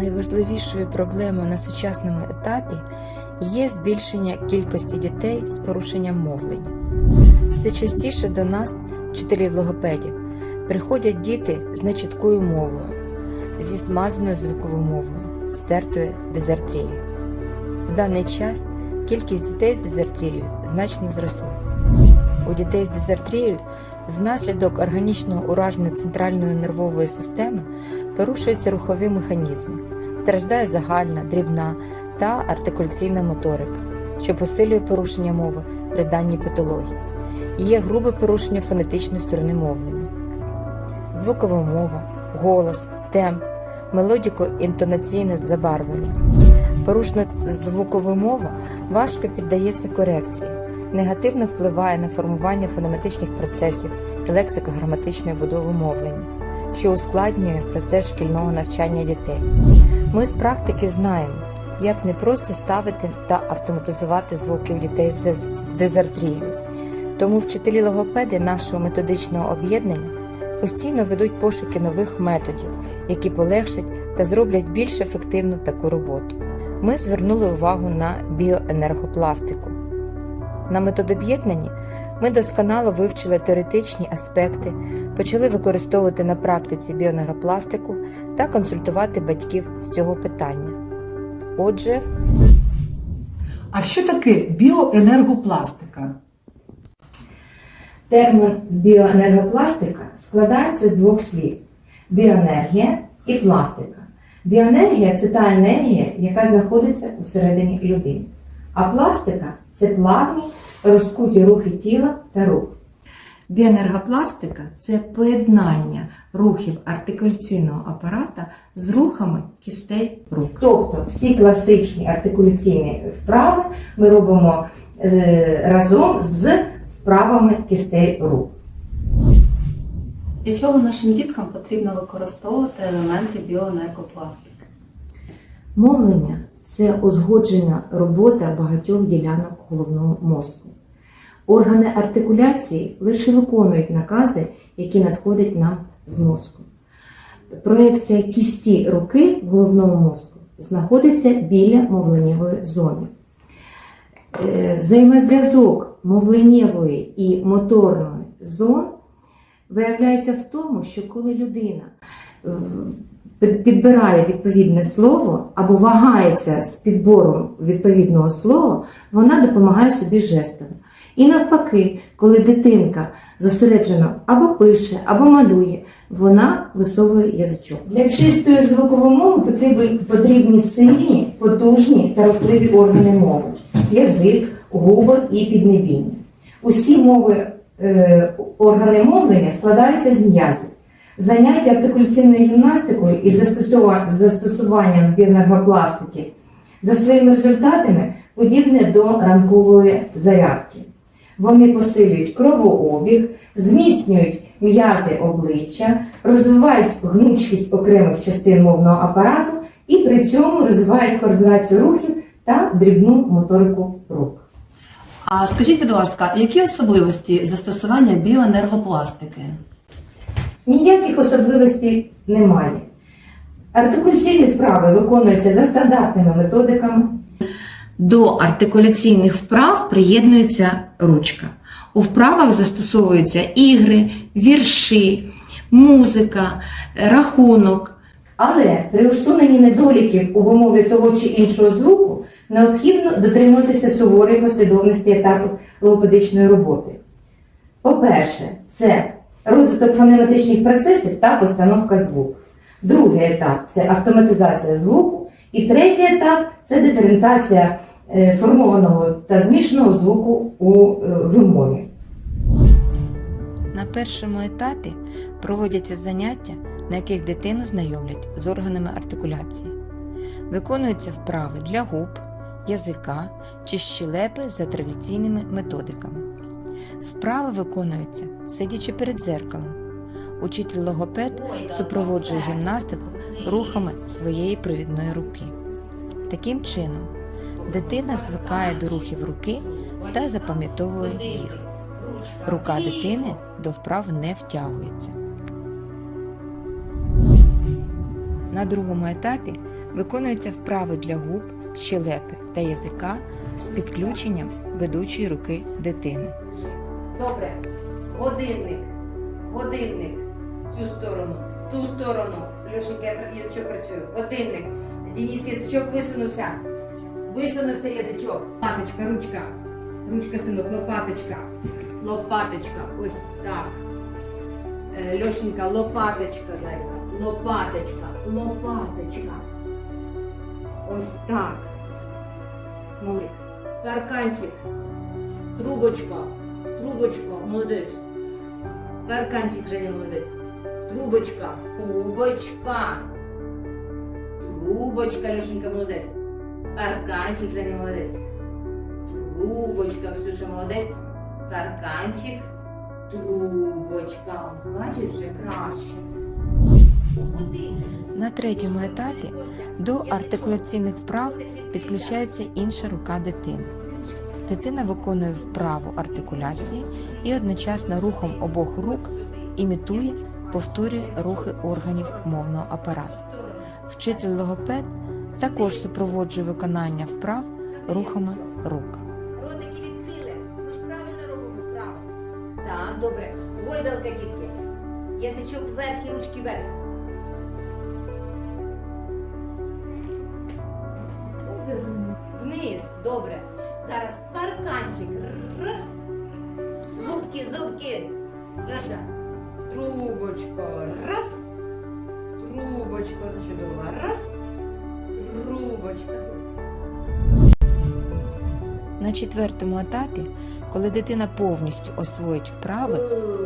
Найважливішою проблемою на сучасному етапі є збільшення кількості дітей з порушенням мовлення. Все частіше до нас, вчителів логопедів, приходять діти з нечіткою мовою, зі смазаною звуковою мовою, стертою дезартрією. В даний час кількість дітей з дезартрією значно зросла. У дітей з дезартрією внаслідок органічного ураження центральної нервової системи порушуються рухові механізми, страждає загальна, дрібна та артикуляційна моторика, що посилює порушення мови при даній патології. Є грубе порушення фонетичної сторони мовлення, звукова мова, голос, темп, мелодіко-інтонаційне забарвлення. Порушена звукова мова важко піддається корекції, негативно впливає на формування фонематичних процесів лексико-граматичної будови мовлення, що ускладнює процес шкільного навчання дітей. Ми з практики знаємо, як не просто ставити та автоматизувати звуки у дітей з, дезартрією. Тому вчителі логопеди нашого методичного об'єднання постійно ведуть пошуки нових методів, які полегшать та зроблять більш ефективну таку роботу. Ми звернули увагу на біоенергопластику. На методоб'єднанні ми досконало вивчили теоретичні аспекти, почали використовувати на практиці біоенергопластику та консультувати батьків з цього питання. Отже, А що таке біоенергопластика? термін біоенергопластика складається з двох слів: біоенергія і пластика. Біоенергія це та енергія, яка знаходиться усередині людини. А пластика це плавні розкуті рухи тіла та рух. Біоенергопластика це поєднання рухів артикуляційного апарата з рухами кістей рук. Тобто всі класичні артикуляційні вправи ми робимо е, разом з вправами кістей рук. Для чого нашим діткам потрібно використовувати елементи біоенергопластики? Мовлення це узгоджена робота багатьох ділянок головного мозку. Органи артикуляції лише виконують накази, які надходять нам з мозку. Проекція кісті руки в головному мозку знаходиться біля мовленнєвої зони. Е, Взаємозв'язок мовленнєвої і моторної зон виявляється в тому, що коли людина е, підбирає відповідне слово або вагається з підбором відповідного слова, вона допомагає собі жестами. І навпаки, коли дитинка зосереджено або пише, або малює, вона висовує язичок. Для чистої звукової мови потрібні, потрібні сильні, потужні та рухливі органи мови, язик, губи і піднебіння. Усі мови е, органи мовлення складаються з м'язів. Заняття артикуляційною гімнастикою і застосуванням біоенергопластики за своїми результатами подібне до ранкової зарядки. Вони посилюють кровообіг, зміцнюють м'язи обличчя, розвивають гнучкість окремих частин мовного апарату і при цьому розвивають координацію рухів та дрібну моторику рук. А скажіть, будь ласка, які особливості застосування біоенергопластики? Ніяких особливостей немає. Артикуляційні вправи виконуються за стандартними методиками. До артикуляційних вправ приєднується ручка. У вправах застосовуються ігри, вірші, музика, рахунок. Але при усуненні недоліків у вимові того чи іншого звуку необхідно дотримуватися суворої послідовності етапів логопедичної роботи. По-перше, це розвиток фонематичних процесів та постановка звуку. Другий етап це автоматизація звуку. І третій етап це диференціація формованого та змішаного звуку у е, вимові. На першому етапі проводяться заняття, на яких дитину знайомлять з органами артикуляції. Виконуються вправи для губ, язика чи щелепи за традиційними методиками. Вправи виконуються сидячи перед дзеркалом. Учитель логопед супроводжує гімнастику рухами своєї провідної руки. Таким чином, дитина звикає до рухів руки та запам'ятовує їх. Рука дитини до вправ не втягується. На другому етапі Виконуються вправи для губ, щелепи та язика з підключенням ведучої руки дитини. Добре. Годинник. Годинник. Цю сторону. Ту сторону. Льошенька, я язичок працюю. Годинник. Денис, язичок висунувся. Висунувся язичок. Лопаточка, ручка. Ручка, синок, лопаточка. Лопаточка. Ось так. Е, Льошенька, лопаточка, зайка. Лопаточка. Лопаточка. Ось так. Молик. Парканчик. Трубочка. Трубочка, молодець. Парканчик, Женя, молодець. Трубочка, трубочка. Трубочка, Лешенька, молодець. Парканчик, Женя, молодець. Трубочка, Ксюша, молодець. Парканчик, трубочка. Бачиш, вже краще. На третьому етапі до артикуляційних вправ підключається інша рука дитини. Дитина виконує вправу артикуляції і одночасно рухом обох рук імітує, повторює рухи органів мовного апарату. Вчитель логопед також супроводжує виконання вправ рухами рук. Ротики відкрили. Ми ж правильно робимо вправо. Так, добре. Гойдалка, дітки. Язичок вверх і ручки вверх. Вниз. Добре. Зараз парканчик. Раз. Зубки, зубки. Леша. Трубочка. Раз. Трубочка. Чудово. Раз. Трубочка. На четвертому етапі, коли дитина повністю освоїть вправи,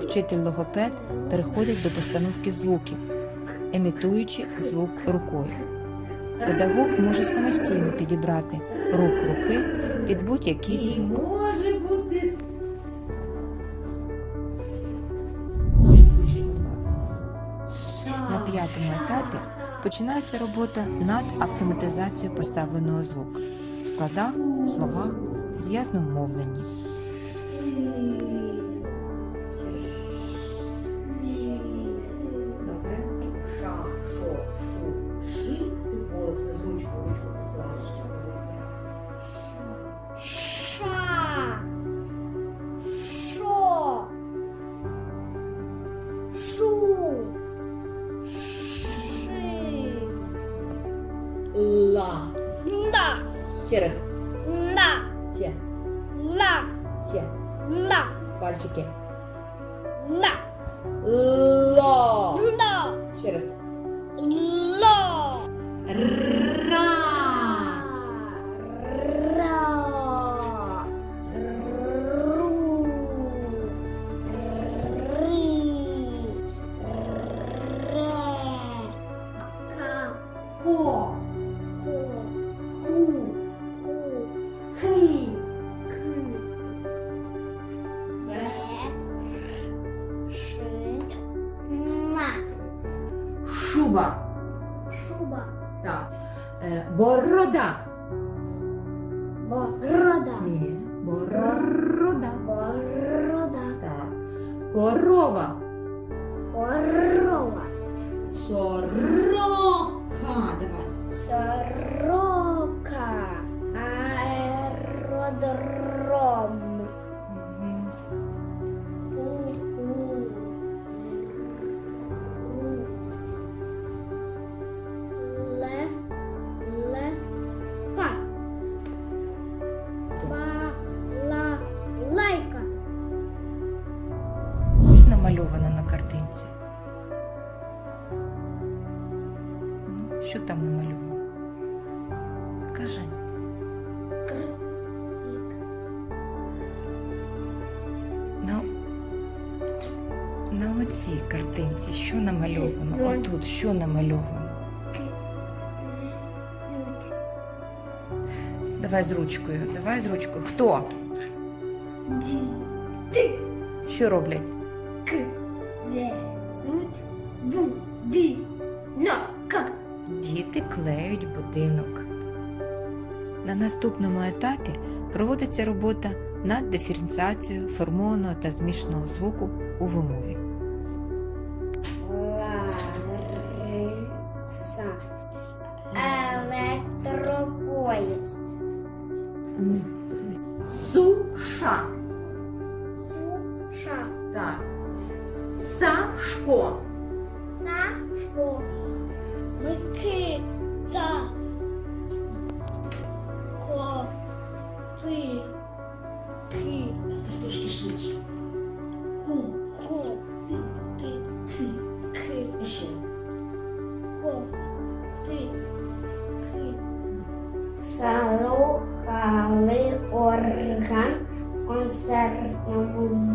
вчитель логопед переходить до постановки звуків, емітуючи звук рукою. Педагог може самостійно підібрати рух руки під будь-який звук. На п'ятому етапі починається робота над автоматизацією поставленого звуку в складах, словах, зв'язному мовленні. Ла. Ще. Ла. Пальчики. Ла. Ла. Ла. Ще раз. Ла. Ра. Ра. Ру. Ри. Ре. Ка. Ко. Ко. Борода. Борода. Ні. Борода. Борода. Так. Корова. Корова. Сорока. Давай. Сорока. Аеродром. Що там намальовано? Кажи. На, на оцій картинці що намальовано? Отут що намальовано? Давай з ручкою, давай з ручкою. Хто? Ти. Що роблять? Наступному етапі проводиться робота над диференціацією формованого та змішаного звуку у вимові.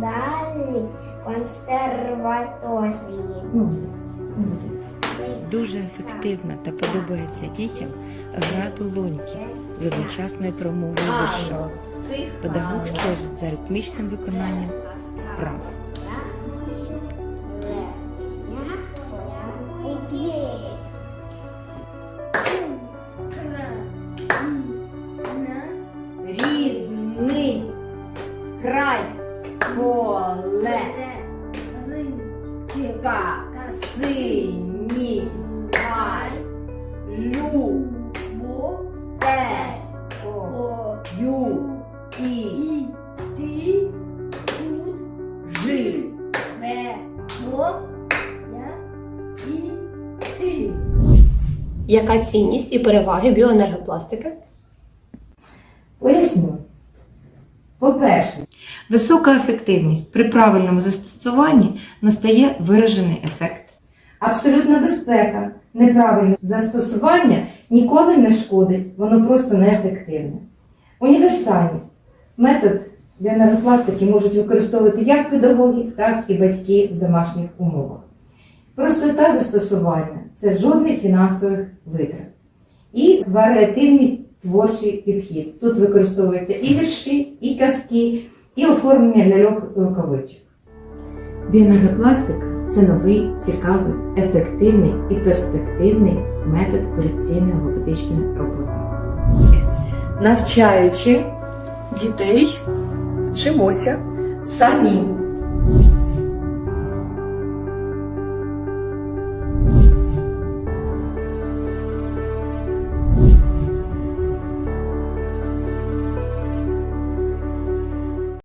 Залі консерваторії. Дуже ефективна та подобається дітям гра долоньки з одночасною промовою вірша. Педагог стежить за ритмічним виконанням вправ. Рідний край Яка цінність і переваги біоенергопластики? Поясню. По-перше, висока ефективність при правильному застосуванні настає виражений ефект. Абсолютна безпека. Неправильне застосування ніколи не шкодить, воно просто неефективне. Універсальність. Метод біонергопластики можуть використовувати як педагоги, так і батьки в домашніх умовах. Простота застосування це жодних фінансових витрат. І варіативність творчий підхід. Тут використовуються і вірші, і казки, і оформлення ляльок рукавичок. Біонергопластика це новий, цікавий, ефективний і перспективний метод корекційної логопедичної роботи. Навчаючи дітей, вчимося самі.